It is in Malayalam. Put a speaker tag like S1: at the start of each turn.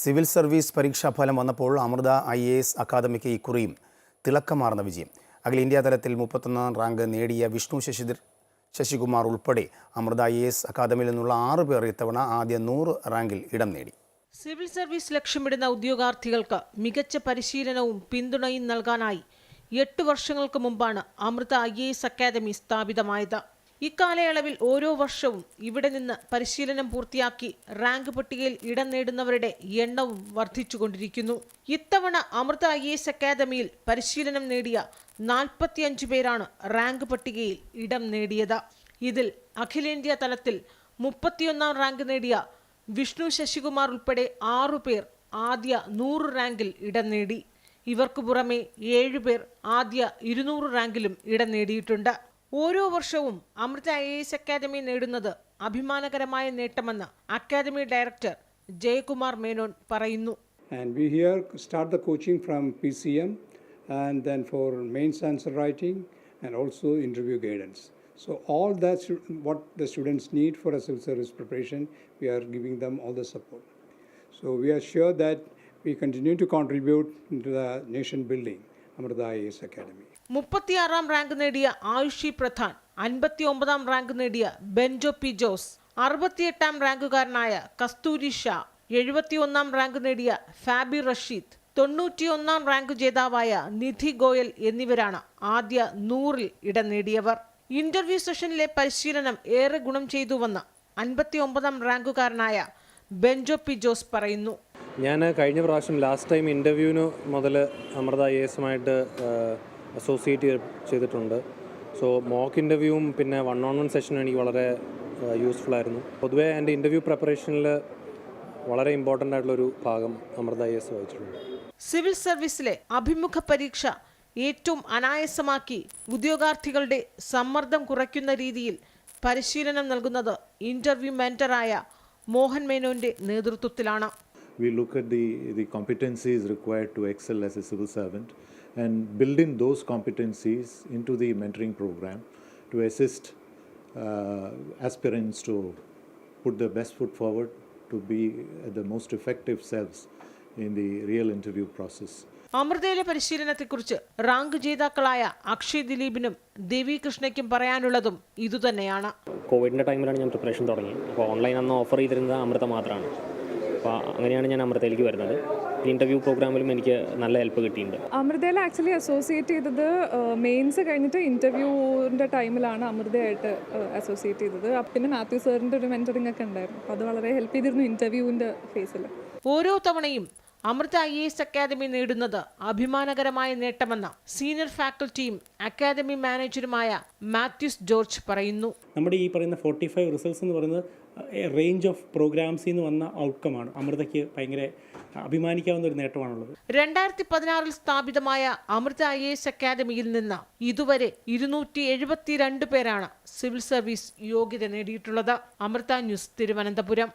S1: സിവിൽ സർവീസ് പരീക്ഷാ ഫലം വന്നപ്പോൾ അമൃത ഐ എ എസ് അക്കാദമിക്ക് ഇക്കുറിയും തിളക്കമാർന്ന വിജയം. അഖില ഇന്ത്യാ തലത്തിൽ മുപ്പത്തൊന്നാം റാങ്ക് നേടിയ വിഷ്ണു ശശിധർ ശശികുമാർ ഉൾപ്പെടെ അമൃത ഐ എസ് അക്കാദമിയിൽ നിന്നുള്ള ആറ് പേർ ഇത്തവണ ആദ്യ നൂറ് റാങ്കിൽ ഇടം നേടി.
S2: സിവിൽ സർവീസ് ലക്ഷ്യമിടുന്ന ഉദ്യോഗാർത്ഥികൾക്ക് മികച്ച പരിശീലനവും പിന്തുണയും നൽകാനായി എട്ട് വർഷങ്ങൾക്ക് മുമ്പാണ് Amrita I A S academy സ്ഥാപിതമായത്. ഇക്കാലയളവിൽ ഓരോ വർഷവും ഇവിടെ നിന്ന് പരിശീലനം പൂർത്തിയാക്കി റാങ്ക് പട്ടികയിൽ ഇടം നേടുന്നവരുടെ എണ്ണവും വർദ്ധിച്ചുകൊണ്ടിരിക്കുന്നു. ഇത്തവണ അമൃത ഐ എസ് അക്കാദമിയിൽ പരിശീലനം നേടിയ നാൽപ്പത്തിയഞ്ച് പേരാണ് റാങ്ക് പട്ടികയിൽ ഇടം നേടിയത്. ഇതിൽ അഖിലേന്ത്യാ തലത്തിൽ മുപ്പത്തിയൊന്നാം റാങ്ക് നേടിയ വിഷ്ണു ശശികുമാർ ഉൾപ്പെടെ ആറുപേർ ആദ്യ നൂറ് റാങ്കിൽ ഇടം നേടി. ഇവർക്ക് പുറമെ ഏഴുപേർ ആദ്യ ഇരുന്നൂറ് റാങ്കിലും ഇടം നേടിയിട്ടുണ്ട്. ഓരോ വർഷവും അമൃത ഐ എസ് അക്കാദമി നേടുന്നത് അഭിമാനകരമായ നേട്ടമെന്ന് അക്കാദമി ഡയറക്ടർ ജയകുമാർ മേനോൻ പറയുന്നു.
S3: And we here start the coaching from P and then for mains answer writing and also interview guidance so all the what the students need for a service preparation we are giving them all the support so we are sure that we continue to contribute to the nation building Amrita I S
S2: മുപ്പത്തിയാറാം റാങ്ക് നേടിയ ആയുഷി പ്രധാൻ അൻപത്തി ഒമ്പതാം റാങ്ക് നേടിയ ബെൻജോ പി ജോസ് അറുപത്തിയെട്ടാം റാങ്കുകാരനായ കസ്തൂരി ഷാ എഴുപത്തിയൊന്നാം റാങ്ക് നേടിയ ഫാബി റഷീദ് തൊണ്ണൂറ്റിയൊന്നാം റാങ്ക് ജേതാവായ നിധി ഗോയൽ എന്നിവരാണ് ആദ്യ നൂറിൽ ഇടം നേടിയവർ. ഇന്റർവ്യൂ സെഷനിലെ പരിശീലനം ഏറെ ഗുണം ചെയ്തുവെന്ന് അൻപത്തി ഒമ്പതാം റാങ്കുകാരനായ ബെഞ്ചോ പി ജോസ് പറയുന്നു.
S4: ഞാൻ കഴിഞ്ഞ പ്രാവശ്യം ലാസ്റ്റ് ടൈം ഇന്റർവ്യൂവിന് മുതൽ അമൃത ഐ എസുമായിട്ട് അസോസിയേറ്റ് ചെയ്തിട്ടുണ്ട്. സോ മോക്ക് ഇന്റർവ്യൂവും പിന്നെ വൺ ഓൺ വൺ സെഷനും എനിക്ക് വളരെ യൂസ്ഫുൾ ആയിരുന്നു. പൊതുവേ എന്റെ ഇന്റർവ്യൂ പ്രിപ്പറേഷനിൽ വളരെ ഇമ്പോർട്ടന്റ് ആയിട്ടുള്ളൊരു ഭാഗം അമൃത ഐ എസ് വഹിച്ചിട്ടുണ്ട്
S2: സിവിൽ സർവീസിലെ അഭിമുഖ പരീക്ഷ ഏറ്റവും അനായാസമാക്കി ഉദ്യോഗാർത്ഥികളുടെ സമ്മർദ്ദം കുറയ്ക്കുന്ന രീതിയിൽ പരിശീലനം നൽകുന്നത് ഇന്റർവ്യൂ മെന്ററായ മോഹൻ മേനോന്റെ നേതൃത്വത്തിലാണ്.
S5: We look at the the competencies required to excel as a civil servant. And build in those competencies into the mentoring program to assist uh, aspirants to put their best foot forward to be the most effective selves in the real interview process.
S2: അമൃതയിലെ പരിശീലനത്തെക്കുറിച്ച് റാങ്ക് ജേതാക്കളായ അക്ഷയ് ദിലീപിനും ദേവി കൃഷ്ണയ്ക്കും പറയാനുള്ളതും ഇതുതന്നെയാണ്
S6: കോവിഡിന്റെ ടൈമിലാണ് ഞാൻ പ്രിപ്പറേഷൻ തുടങ്ങിയത് അപ്പോൾ ഓൺലൈൻ അന്ന് ഓഫർ ചെയ്തിരുന്നത് അമൃത മാത്രമാണ് അപ്പോൾ അങ്ങനെയാണ് ഞാൻ അമൃതയിലേക്ക് വരുന്നത്. ഇന്റർവ്യൂ പ്രോഗ്രാമിലും എനിക്ക് നല്ല ഹെൽപ്പ് കിട്ടിയിട്ടുണ്ട്.
S7: അമൃതയിൽ ആക്ച്വലി അസോസിയേറ്റ് ചെയ്തത് മെയിൻസ് കഴിഞ്ഞിട്ട് ഇന്റർവ്യൂവിന്റെ ടൈമിലാണ് അമൃതയായിട്ട് അസോസിയേറ്റ് ചെയ്തത്. അപ്പൊ പിന്നെ മാത്യു സാറിന്റെ ഒരു മെന്ററിംഗ് ഒക്കെ ഉണ്ടായിരുന്നു. അപ്പോൾ അത് വളരെ ഹെൽപ്പ് ചെയ്തിരുന്നു ഇന്റർവ്യൂവിന്റെ ഫേസിൽ
S2: ഓരോ തവണയും അമൃത ഐ എസ് അക്കാദമി നേടുന്നത് അഭിമാനകരമായ നേട്ടമെന്ന് സീനിയർ ഫാക്കൽറ്റിയും അക്കാദമി മാനേജറുമായ മാത്യൂസ് ജോർജ് പറയുന്നു.
S8: നമ്മുടെ ഈ പറയുന്ന ഫോർട്ടി ഫൈവ് റിസൾട്ട്സ് എന്ന് പറയുന്നത് റേഞ്ച് ഓഫ് പ്രോഗ്രാംസിൽ നിന്ന് വന്ന ഔട്ട്കമാണ് അമൃതയ്ക്ക് ഭയങ്കര അഭിമാനിക്കാവുന്ന ഒരു നേട്ടമാണുള്ളത്.
S2: രണ്ടായിരത്തി പതിനാറിൽ സ്ഥാപിതമായ അമൃത ഐ എസ് അക്കാദമിയിൽ നിന്ന് ഇതുവരെ ഇരുന്നൂറ്റി എഴുപത്തിരണ്ട് പേരാണ് സിവിൽ സർവീസ് യോഗ്യത നേടിയിട്ടുള്ളത്. അമൃത ന്യൂസ് തിരുവനന്തപുരം.